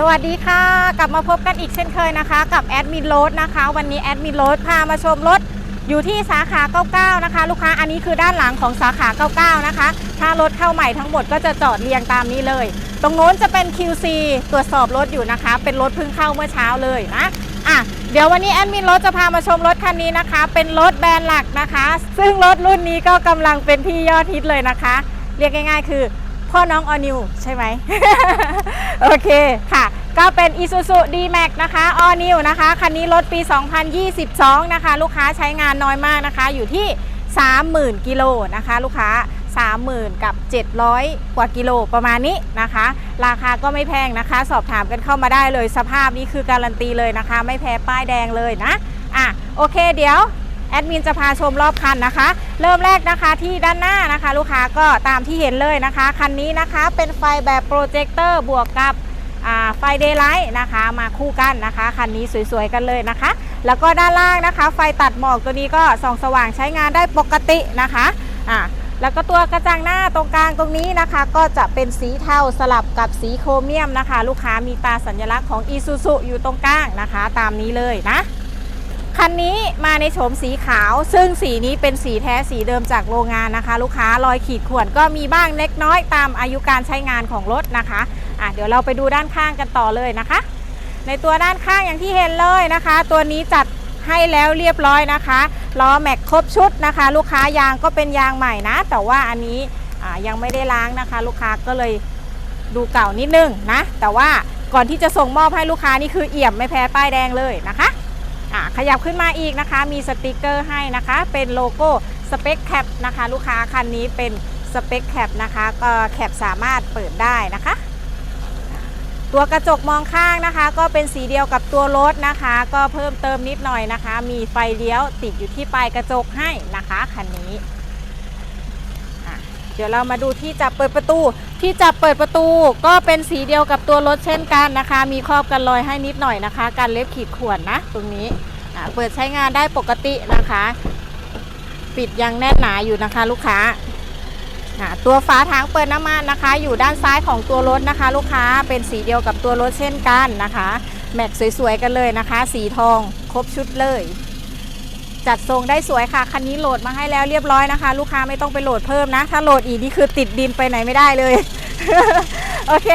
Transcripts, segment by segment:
สวัสดีค่ะ กลับมาพบกันอีกเช่นเคยนะคะ กับแอดมินโรดนะคะ วันนี้แอดมินโรดพามาชมรถอยู่ที่สาขา 99 นะคะ ลูกค้าอันนี้คือด้านหลังของสาขา 99 นะคะ ถ้ารถเข้าใหม่ทั้งหมดก็จะจอดเรียงตามนี้เลย ตรงโน้นจะเป็น QC ตรวจสอบรถอยู่นะคะ เป็นรถเพิ่งเข้าเมื่อเช้าเลยนะอะเดี๋ยววันนี้แอดมินรถจะพามาชมรถคันนี้นะคะ เป็นรถแบรนด์หลักนะคะ ซึ่งรถรุ่นนี้ก็กำลังเป็นที่ยอดฮิตเลยนะคะ เรียกง่าย ๆ คือ พ่อน้องออนิวใช่ไหม โอเคค่ะ ก็เป็น Isuzu D-Max นะคะ All New นะคะ คันนี้รถปี 2022 นะคะ ลูกค้าใช้งานน้อยมากนะคะ อยู่ที่ 30,000 กิโลนะคะ ลูกค้า 30,000 กับ 700 กว่ากิโลประมาณนี้นะคะ ราคาก็ไม่แพงนะคะ สอบถามกันเข้ามาได้เลยสภาพนี้คือการันตีเลยนะคะ ไม่แพ้ป้ายแดงเลยนะอะโอเคเดี๋ยว แอดมินจะพาชมรอบคันนะคะ เริ่มแรกนะคะที่ด้านหน้านะคะ ลูกค้าก็ตามที่เห็นเลยนะคะ คันนี้นะคะเป็นไฟแบบโปรเจคเตอร์บวกกับไฟเดย์ไลท์นะคะมาคู่กันนะคะ คันนี้สวยๆกันเลยนะคะ แล้วก็ด้านล่างนะคะ ไฟตัดหมอกตัวนี้ก็ส่องสว่างใช้งานได้ปกตินะคะอ่าแล้วก็ตัวกระจังหน้าตรงกลางตรงนี้นะคะ ก็จะเป็นสีเทาสลับกับสีโครเมียมนะคะ ลูกค้ามีตาสัญลักษณ์ของ i s u z u อยู่ตรงกลางนะคะ ตามนี้เลยนะ คันนี้มาในโฉมสีขาว ซึ่งสีนี้เป็นสีแท้สีเดิมจากโรงงานนะคะ ลูกค้ารอยขีดข่วนก็มีบ้างเล็กน้อยตามอายุการใช้งานของรถนะคะอะเดี๋ยวเราไปดูด้านข้างกันต่อเลยนะคะ ในตัวด้านข้างอย่างที่เห็นเลยนะคะ ตัวนี้จัดให้แล้วเรียบร้อยนะคะล้อแม็กครบชุดนะคะ ลูกค้ายางก็เป็นยางใหม่นะ แต่ว่าอันนี้อ่ายังไม่ได้ล้างนะคะ ลูกค้าก็เลยดูเก่านิดนึงนะ แต่ว่าก่อนที่จะส่งมอบให้ลูกค้านี่คือเอี่ยมไม่แพ้ป้ายแดงเลยนะคะ ขยับขึ้นมาอีกนะคะ มีสติกเกอร์ให้นะคะ เป็นโลโก้สเปคแคปนะคะ ลูกค้าคันนี้เป็นสเปคแคปนะคะก็แคปสามารถเปิดได้นะคะ ตัวกระจกมองข้างนะคะ ก็เป็นสีเดียวกับตัวรถนะคะ ก็เพิ่มเติมนิดหน่อยนะคะ มีไฟเลี้ยวติดอยู่ที่ปลายกระจกให้นะคะคันนี้เดี๋ยวเรามาดูที่จับเปิดประตู ที่จับเปิดประตูก็เป็นสีเดียวกับตัวรถเช่นกันนะคะ มีครอบกันรอยให้นิดหน่อยนะคะ การเล็บขีดข่วนนะ ตรงนี้ เปิดใช้งานได้ปกตินะคะ ปิดยังแน่นหนาอยู่นะคะ ลูกค้าตัวฝาถังเปิดน้ำมันนะคะ อยู่ด้านซ้ายของตัวรถนะคะ ลูกค้าเป็นสีเดียวกับตัวรถเช่นกันนะคะ แม็กสวยๆกันเลยนะคะ สีทองครบชุดเลย จัดทรงได้สวยค่ะคันนี้โหลดมาให้แล้วเรียบร้อยนะคะ ลูกค้าไม่ต้องไปโหลดเพิ่มนะ ถ้าโหลดอีกนี่คือติดดินไปไหนไม่ได้เลย โอเค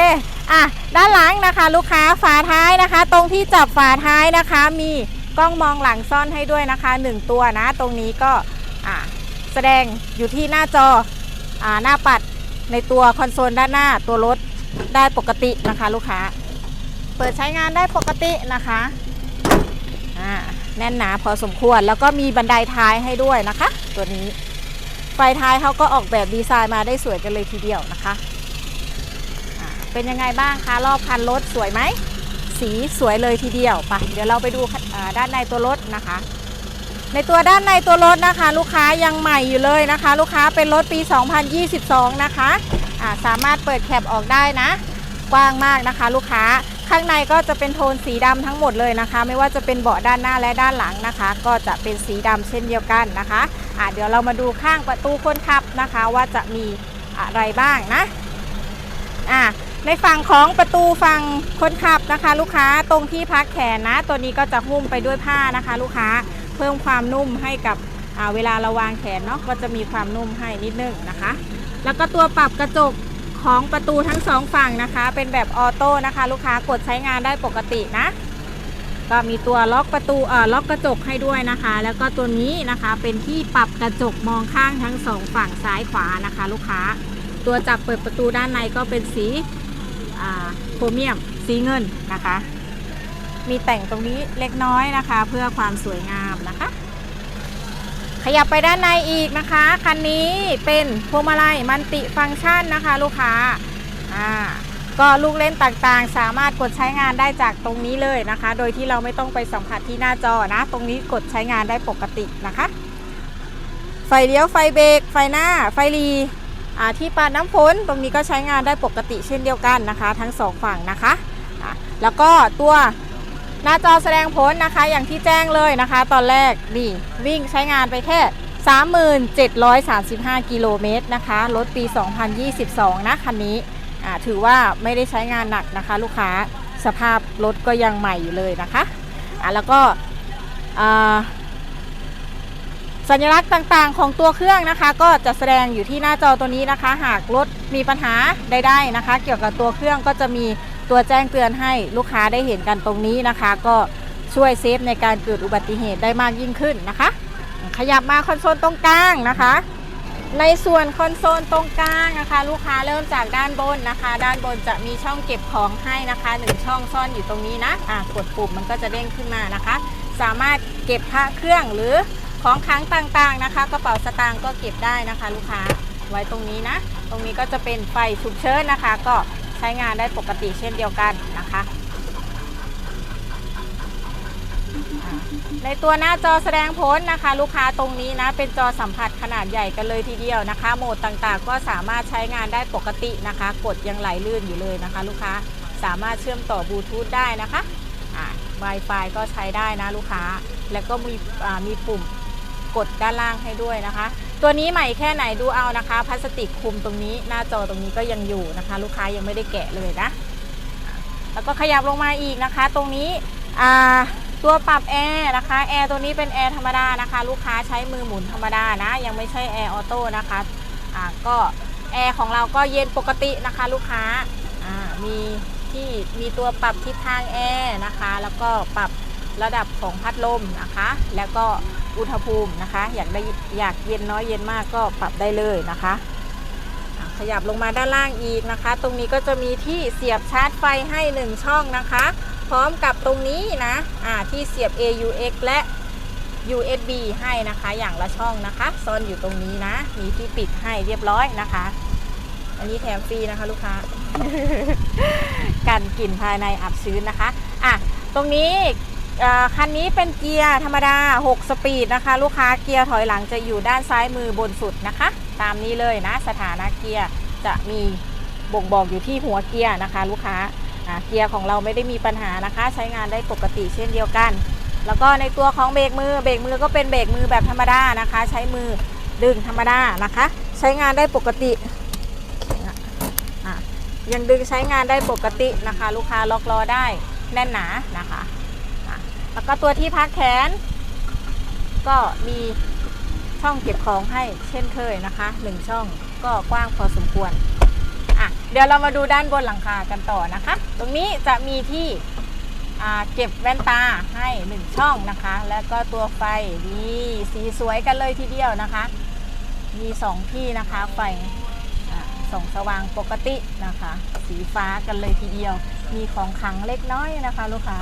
อะด้านหลังนะคะ ลูกค้าฝาท้ายนะคะ ตรงที่จับฝาท้ายนะคะมี กล้องมองหลังซ่อนให้ด้วยนะคะ 1 ตัวนะ ตรงนี้ก็แสดงอยู่ที่หน้าจออหน้าปัดในตัวคอนโซลด้านหน้าตัวรถได้ปกตินะคะลูกค้า เปิดใช้งานได้ปกตินะคะแน่นหนาพอสมควรแล้วก็มีบันไดท้ายให้ด้วยนะคะ ตัวนี้ ไฟท้ายเขาก็ออกแบบดีไซน์มาได้สวยกันเลยทีเดียวนะคะ เป็นยังไงบ้างคะรอบคันรถสวยไหม สีสวยเลยทีเดียวไปเดี๋ยวเราไปดูด้านในตัวรถนะคะ ในตัวด้านในตัวรถนะคะ ลูกค้ายังใหม่อยู่เลยนะคะ ลูกค้าเป็นรถปี 2022 นะคะอาสามารถเปิดแคปออกได้นะ กว้างมากนะคะ ลูกค้าข้างในก็จะเป็นโทนสีดำทั้งหมดเลยนะคะ ไม่ว่าจะเป็นเบาะด้านหน้าและด้านหลังนะคะ ก็จะเป็นสีดำเช่นเดียวกันนะคะอะเดี๋ยวเรามาดูข้างประตูคนขับนะคะ ว่าจะมีอะไรบ้างนะอะ ในฝั่งของประตูฝั่งคนขับนะคะ ลูกค้าตรงที่พักแขนนะ ตัวนี้ก็จะหุ้มไปด้วยผ้านะคะ ลูกค้าเพิ่มความนุ่มให้กับเวลาเราวางแขนเนาะก็จะมีความนุ่มให้นิดนึงนะคะ แล้วก็ตัวปรับกระจกของประตูทั้งสองฝั่งนะคะ เป็นแบบออโต้นะคะ ลูกค้ากดใช้งานได้ปกตินะ ก็มีตัวล็อกประตูเอ่อล็อกกระจกให้ด้วยนะคะ แล้วก็ตัวนี้นะคะเป็นที่ปรับกระจกมองข้างทั้งสองฝั่งซ้ายขวานะคะ ลูกค้า ตัวจับเปิดประตูด้านในก็เป็นสี โครเมียมสีเงินนะคะ มีแต่งตรงนี้เล็กน้อยนะคะ เพื่อความสวยงามนะคะ ขยับไปด้านในอีกนะคะ คันนี้เป็นพวงมาลัยมันติฟังก์ชันนะคะ ลูกค้าอ่าก็ลูกเล่นต่างๆ สามารถกดใช้งานได้จากตรงนี้เลยนะคะ โดยที่เราไม่ต้องไปสัมผัสที่หน้าจอนะ ตรงนี้กดใช้งานได้ปกตินะคะ ไฟเลี้ยวไฟเบรกไฟหน้า ไฟรี ที่ปาน้ำฝนตรงนี้ก็ใช้งานได้ปกติเช่นเดียวกันนะคะ ทั้งสองฝั่งนะคะะแล้วก็ตัวหน้าจอแสดงผลนะคะ อย่างที่แจ้งเลยนะคะ ตอนแรกนี่วิ่งใช้งานไปแค่ 3735 กิโลเมตรนะคะรถปี 2022 นะคันนี้ถือว่าไม่ได้ใช้งานหนักนะคะ ลูกค้าสภาพรถก็ยังใหม่อยู่เลยนะคะอะแล้วก็อ่า สัญลักษณ์ต่างๆ ของตัวเครื่องนะคะ ก็จะแสดงอยู่ที่หน้าจอตัวนี้นะคะ หากรถมีปัญหาใดๆนะคะ เกี่ยวกับตัวเครื่องก็จะมีตัวแจ้งเตือนให้ลูกค้าได้เห็นกันตรงนี้นะคะ ก็ช่วยเซฟในการเกิดอุบัติเหตุได้มากยิ่งขึ้นนะคะ ขยับมาคอนโซลตรงกลางนะคะ ในส่วนคอนโซลตรงกลางนะคะ ลูกค้าเริ่มจากด้านบนนะคะ ด้านบนจะมีช่องเก็บของให้นะคะหนึ่งช่องซ่อนอยู่ตรงนี้นะอะกดปุ่มมันก็จะเด้งขึ้นมานะคะ สามารถเก็บพระเครื่องหรือ ของค้างต่างๆนะคะ กระเป๋าสตางค์ก็เก็บได้นะคะ ลูกค้าไว้ตรงนี้นะ ตรงนี้ก็จะเป็นไฟฉุกเฉินนะคะ ก็ใช้งานได้ปกติเช่นเดียวกันนะคะ ในตัวหน้าจอแสดงผลนะคะ ลูกค้าตรงนี้นะ เป็นจอสัมผัสขนาดใหญ่กันเลยทีเดียวนะคะ โหมดต่างๆ ก็สามารถใช้งานได้ปกตินะคะ กดยังไหลลื่นอยู่เลยนะคะ ลูกค้าสามารถเชื่อมต่อบลูทูธได้นะคะอ่า Wi-Fi ก็ใช้ได้นะลูกค้า แล้วก็มีมีปุ่ม กดด้านล่างให้ด้วยนะคะ ตัวนี้ใหม่แค่ไหนดูเอานะคะ พลาสติกคลุมตรงนี้ หน้าจอตรงนี้ก็ยังอยู่นะคะ ลูกค้ายังไม่ได้แกะเลยนะ แล้วก็ขยับลงมาอีกนะคะ ตรงนี้ตัวปรับแอร์นะคะแอร์ตัวนี้เป็นแอร์ธรรมดานะคะ ลูกค้าใช้มือหมุนธรรมดานะ ยังไม่ใช่แอร์ออโต้นะคะอ่าก็แอร์ของเราก็เย็นปกตินะคะลูกค้าอ่ามีที่มีตัวปรับทิศทางแอร์นะคะ แล้วก็ปรับระดับของพัดลมนะคะ แล้วก็ อุณหภูมินะคะ อยากได้อยากเย็นน้อยเย็นมากก็ปรับได้เลยนะคะ ขยับลงมาด้านล่างอีกนะคะ ตรงนี้ก็จะมีที่เสียบชาร์จไฟให้ 1 ช่องนะคะ พร้อมกับตรงนี้นะอ่าที่เสียบ AUX และ USB ให้นะคะอย่างละช่องนะคะซ่อนอยู่ตรงนี้นะ มีที่ปิดให้เรียบร้อยนะคะ อันนี้แถมฟรีนะคะลูกค้ากันกลิ่นภายในอับชื้นนะคะอะตรงนี้ คันนี้เป็นเกียร์ธรรมดา 6 สปีดนะคะ ลูกค้าเกียร์ถอยหลังจะอยู่ด้านซ้ายมือบนสุดนะคะ ตามนี้เลยนะสถานะเกียร์จะมีบ่งบอกอยู่ที่หัวเกียร์นะคะ ลูกค้าเกียร์ของเราไม่ได้มีปัญหานะคะ ใช้งานได้ปกติเช่นเดียวกัน แล้วก็ในตัวของเบรกมือเบรกมือก็เป็นเบรกมือแบบธรรมดานะคะ ใช้มือดึงธรรมดานะคะ ใช้งานได้ปกติอะยังดึงใช้งานได้ปกตินะคะ ลูกค้าล็อกล้อได้แน่นหนานะคะ แล้วก็ตัวที่พักแขน ก็มีช่องเก็บของให้เช่นเคยนะคะหนึ่งช่องก็กว้างพอสมควรอะเดี๋ยวเรามาดูด้านบนหลังคากันต่อนะคะ ตรงนี้จะมีที่เก็บแว่นตาให้1ช่องนะคะ แล้วก็ตัวไฟนี่สีสวยกันเลยทีเดียวนะคะ มี2ที่นะคะไฟ ส่องสว่างปกตินะคะ สีฟ้ากันเลยทีเดียว มีของขังเล็กน้อยนะคะลูกค้า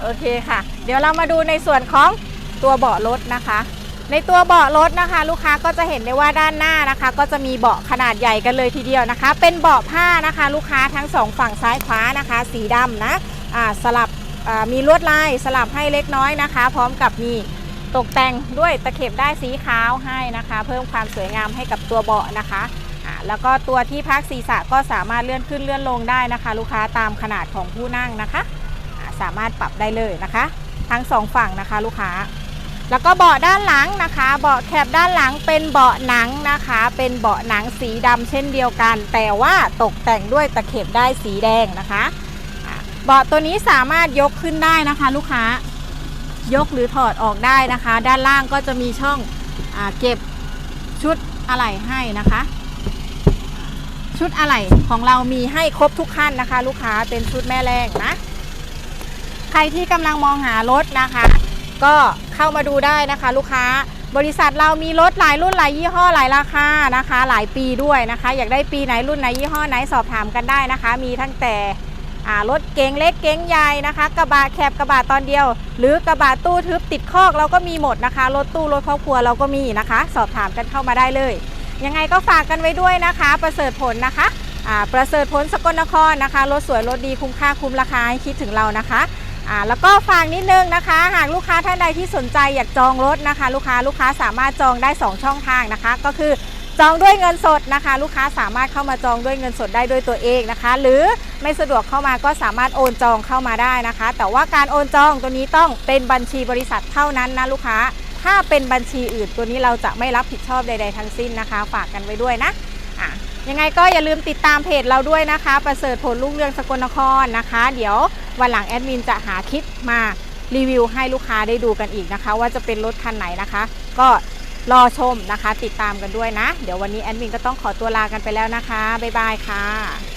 โอเคค่ะ เดี๋ยวเรามาดูในส่วนของตัวเบาะรถนะคะ ในตัวเบาะรถนะคะ ลูกค้าก็จะเห็นได้ว่าด้านหน้านะคะ ก็จะมีเบาะขนาดใหญ่กันเลยทีเดียวนะคะ เป็นเบาะผ้านะคะ ลูกค้าทั้งสองฝั่งซ้ายขวานะคะ สีดำนะอ่าสลับมีลวดลายสลับให้เล็กน้อยนะคะ พร้อมกับมีตกแต่งด้วยตะเข็บได้สีขาวให้นะคะ เพิ่มความสวยงามให้กับตัวเบาะนะคะ แล้วก็ตัวที่พักศีรษะก็สามารถเลื่อนขึ้นเลื่อนลงได้นะคะ ลูกค้าตามขนาดของผู้นั่งนะคะ สามารถปรับได้เลยนะคะ ทั้งสองฝั่งนะคะลูกค้า แล้วก็เบาะด้านหลังนะคะ เบาะแคบด้านหลังเป็นเบาะหนังนะคะ เป็นเบาะหนังสีดำเช่นเดียวกัน แต่ว่าตกแต่งด้วยตะเข็บได้สีแดงนะคะเบาะตัวนี้สามารถยกขึ้นได้นะคะ ลูกค้ายกหรือถอดออกได้นะคะ ด้านล่างก็จะมีช่องอเก็บชุดอะไหล่ให้นะคะ ชุดอะไหล่ของเรามีให้ครบทุกขั้นนะคะ ลูกค้าเป็นชุดแม่แรงนะ ใครที่กำลังมองหารถนะคะ ก็เข้ามาดูได้นะคะ ลูกค้าบริษัทเรามีรถหลายรุ่นหลายยี่ห้อหลายราคานะคะ หลายปีด้วยนะคะ อยากได้ปีไหนรุ่นไหนยี่ห้อไหนสอบถามกันได้นะคะ มีทั้งแต่รถเก๋งเล็กเก๋งใหญ่นะคะ กระบะแคบกระบะตอนเดียว หรือกระบะตู้ทึบติดคอกเราก็มีหมดนะคะ รถตู้รถครอบครัวเราก็มีนะคะ สอบถามกันเข้ามาได้เลย ยังไงก็ฝากกันไว้ด้วยนะคะ ประเสริฐผลนะคะอ่าประเสริฐผลสกลนครนะคะรถสวยรถดีคุ้มค่าคุ้มราคาให้คิดถึงเรานะคะอ่าแล้วก็ฝากนิดนึงนะคะ หากลูกค้าท่านใดที่สนใจอยากจองรถนะคะ ลูกค้าลูกค้าสามารถจองได้ 2 ช่องทางนะคะ ก็คือจองด้วยเงินสดนะคะ ลูกค้าสามารถเข้ามาจองด้วยเงินสดได้ด้วยตัวเองนะคะ หรือไม่สะดวกเข้ามาก็สามารถโอนจองเข้ามาได้นะคะ แต่ว่าการโอนจองตัวนี้ต้องเป็นบัญชีบริษัทเท่านั้นนะลูกค้า ถ้าเป็นบัญชีอื่นตัวนี้เราจะไม่รับผิดชอบใด ๆ ทั้งสิ้นนะคะ ฝากกันไว้ด้วยนะอะยังไงก็อย่าลืมติดตามเพจเราด้วยนะคะ ประเสริฐผลลุ่งเรืองสกลนครนะคะ เดี๋ยววันหลังแอดมินจะหาคลิปมารีวิวให้ลูกค้าได้ดูกันอีกนะคะ ว่าจะเป็นรถคันไหนนะคะ ก็รอชมนะคะ ติดตามกันด้วยนะ เดี๋ยววันนี้แอดมินก็ต้องขอตัวลากันไปแล้วนะคะ บ๊ายบายค่ะ